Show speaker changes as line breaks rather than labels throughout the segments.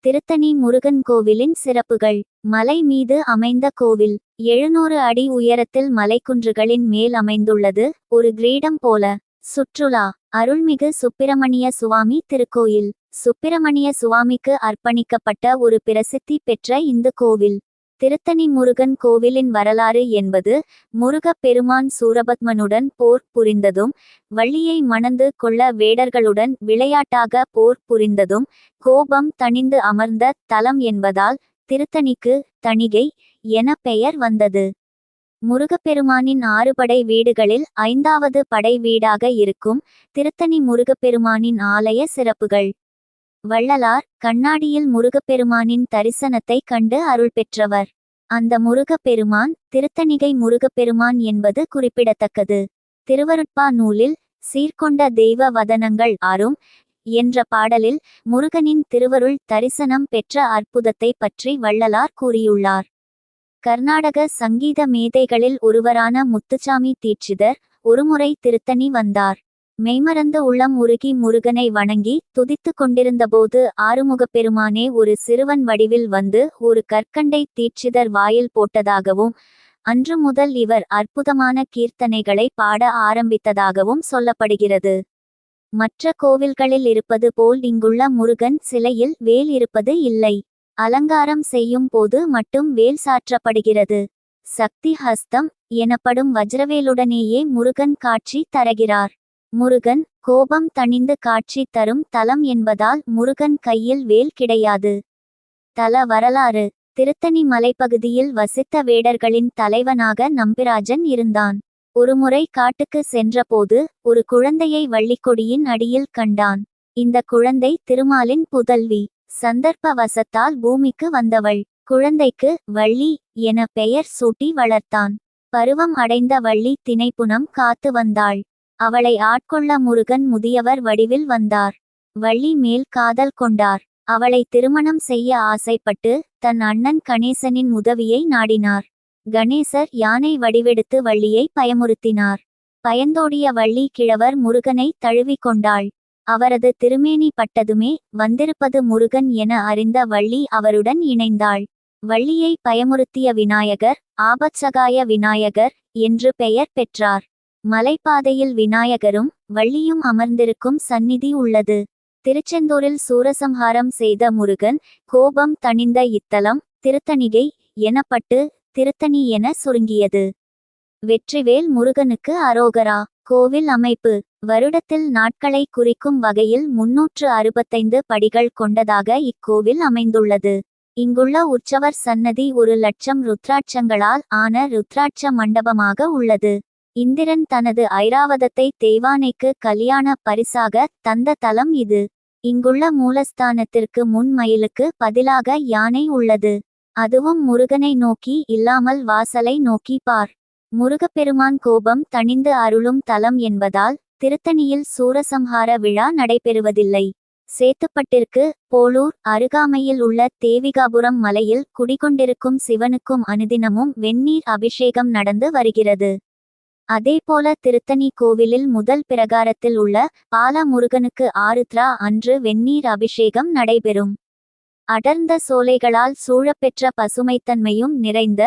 திருத்தணி முருகன் கோவிலின் சிறப்புகள். மலை மீது அமைந்த கோவில் எழுநூறு அடி உயரத்தில் மலைக்குன்றுகளின் மேல் அமைந்துள்ளது. ஒரு கிரீடம் போல. சுற்றுலா அருள்மிகு சுப்பிரமணிய சுவாமி திருக்கோயில். சுப்பிரமணிய சுவாமிக்கு அர்ப்பணிக்கப்பட்ட ஒரு பிரசித்தி பெற்ற இந்த கோவில். திருத்தணி முருகன் கோவிலின் வரலாறு என்பது முருகப் பெருமான் சூரபத்மனுடன் போர் புரிந்ததும் வள்ளியை மணந்து கொள்ள வேடர்களுடன் விளையாட்டாக போர் புரிந்ததும் கோபம் தணிந்து அமர்ந்த தலம் என்பதால் திருத்தணிக்கு தணிகை என பெயர் வந்தது. முருகப்பெருமானின் ஆறு படை வீடுகளில் ஐந்தாவது படை வீடாக இருக்கும் திருத்தணி முருகப்பெருமானின் ஆலய சிறப்புகள். வள்ளலார் கண்ணாடியில் முருகப்பெருமானின் தரிசனத்தை கண்டு அருள் பெற்றவர் அந்த முருகப்பெருமான் திருத்தணிகை முருகப்பெருமான் என்பது குறிப்பிடத்தக்கது. திருவருட்பா நூலில் சீர்கொண்ட தெய்வ வதனங்கள் ஆறும் என்ற பாடலில் முருகனின் திருவருள் தரிசனம் பெற்ற அற்புதத்தை பற்றி வள்ளலார் கூறியுள்ளார். கர்நாடக சங்கீத மேதைகளில் ஒருவரான முத்துச்சாமி தீட்சிதர் ஒருமுறை திருத்தணி வந்தார். மெய்மறந்த உள்ளம் உருகி முருகனை வணங்கி துதித்து கொண்டிருந்தபோது ஆறுமுகப் பெருமானே ஒரு சிறுவன் வடிவில் வந்து ஒரு கற்கண்டை தீட்சிதர் வாயில் போட்டதாகவும் அன்று முதல் இவர் அற்புதமான கீர்த்தனைகளை பாட ஆரம்பித்ததாகவும் சொல்லப்படுகிறது. மற்ற கோவில்களில் இருப்பது போல் இங்குள்ள முருகன் சிலையில் வேல் இருப்பது இல்லை. அலங்காரம் செய்யும் போது மட்டும் வேல் சாற்றப்படுகிறது. சக்தி ஹஸ்தம் எனப்படும் வஜ்ரவேலுடனேயே முருகன் காட்சி தருகிறார். முருகன் கோபம் தணிந்து காட்சி தரும் தலம் என்பதால் முருகன் கையில் வேல் கிடையாது. தல வரலாறு திருத்தணி மலைப்பகுதியில் வசித்த வேடர்களின் தலைவனாக நம்பிராஜன் இருந்தான். ஒருமுறை காட்டுக்கு சென்றபோது ஒரு குழந்தையை வள்ளிக்கொடியின் அடியில் கண்டான். இந்த குழந்தை திருமாலின் புதல்வி சந்தர்ப்ப வசத்தால் பூமிக்கு வந்தவள். குழந்தைக்கு வள்ளி என பெயர் சூட்டி வளர்த்தான். பருவம் அடைந்த வள்ளி திணைப்புனம் காத்து வந்தாள். அவளை ஆட்கொள்ள முருகன் முதியவர் வடிவில் வந்தார். வள்ளி மேல் காதல் கொண்டார். அவளை திருமணம் செய்ய ஆசைப்பட்டு தன் அண்ணன் கணேசனின் உதவியை நாடினார். கணேசர் யானை வடிவெடுத்து வள்ளியை பயமுறுத்தினார். பயந்தோடிய வள்ளி கிழவர் முருகனை தழுவிக் கொண்டாள். அவரது திருமேனி பட்டதுமே வந்திருப்பது முருகன் என அறிந்த வள்ளி அவருடன் இணைந்தாள். வள்ளியை பயமுறுத்திய விநாயகர் ஆபச்சகாய விநாயகர் என்று பெயர் பெற்றார். மலைப்பாதையில் விநாயகரும் வள்ளியும் அமர்ந்திருக்கும் சந்நிதி உள்ளது. திருச்செந்தூரில் சூரசம்ஹாரம் செய்த முருகன் கோபம் தணிந்த இத்தலம் திருத்தணிகை எனப்பட்டு திருத்தணி என சுருங்கியது. வெற்றிவேல் முருகனுக்கு அரோகரா கோவில் அமைப்பு வருடத்தில் நாட்களை குறிக்கும் வகையில் முன்னூற்று அறுபத்தைந்து படிகள் கொண்டதாக இக்கோவில் அமைந்துள்ளது. இங்குள்ள உற்சவர் சன்னதி ஒரு லட்சம் ருத்ராட்சங்களால் ஆன ருத்ராட்ச மண்டபமாக உள்ளது. இந்திரன் தனது ஐராவதத்தை தெய்வானைக்கு கல்யாண பரிசாக தந்த தலம் இது. இங்குள்ள மூலஸ்தானத்திற்கு முன் மயிலுக்கு பதிலாக யானை உள்ளது. அதுவும் முருகனை நோக்கி இல்லாமல் வாசலை நோக்கி பார். முருகப்பெருமான் கோபம் தணிந்து அருளும் தலம் என்பதால் திருத்தணியில் சூரசம்ஹார விழா நடைபெறுவதில்லை. சேத்துப்பட்டிற்கு போலூர் அருகாமையில் உள்ள தேவிகாபுரம் மலையில் குடிகொண்டிருக்கும் சிவனுக்கும் அனுதினமும் வெந்நீர் அபிஷேகம் நடந்து வருகிறது. அதேபோல திருத்தணி கோவிலில் முதல் பிரகாரத்தில் உள்ள பாலமுருகனுக்கு ஆருத்ரா அன்று வெந்நீர் அபிஷேகம் நடைபெறும். அடர்ந்த சோலைகளால் சூழப்பெற்ற பசுமைத்தன்மையும் நிறைந்த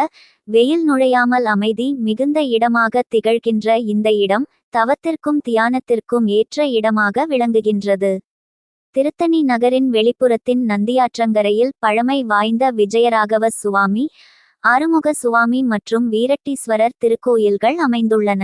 வெயில் நுழையாமல் அமைதி மிகுந்த இடமாக திகழ்கின்ற இந்த இடம் தவத்திற்கும் தியானத்திற்கும் ஏற்ற இடமாக விளங்குகின்றது. திருத்தணி நகரின் வெளிப்புறத்தின் நந்தியாற்றங்கரையில் பழமை வாய்ந்த விஜயராகவ சுவாமி ஆறுமுக சுவாமி மற்றும் வீரட்டீஸ்வரர் திருக்கோயில்கள் அமைந்துள்ளன.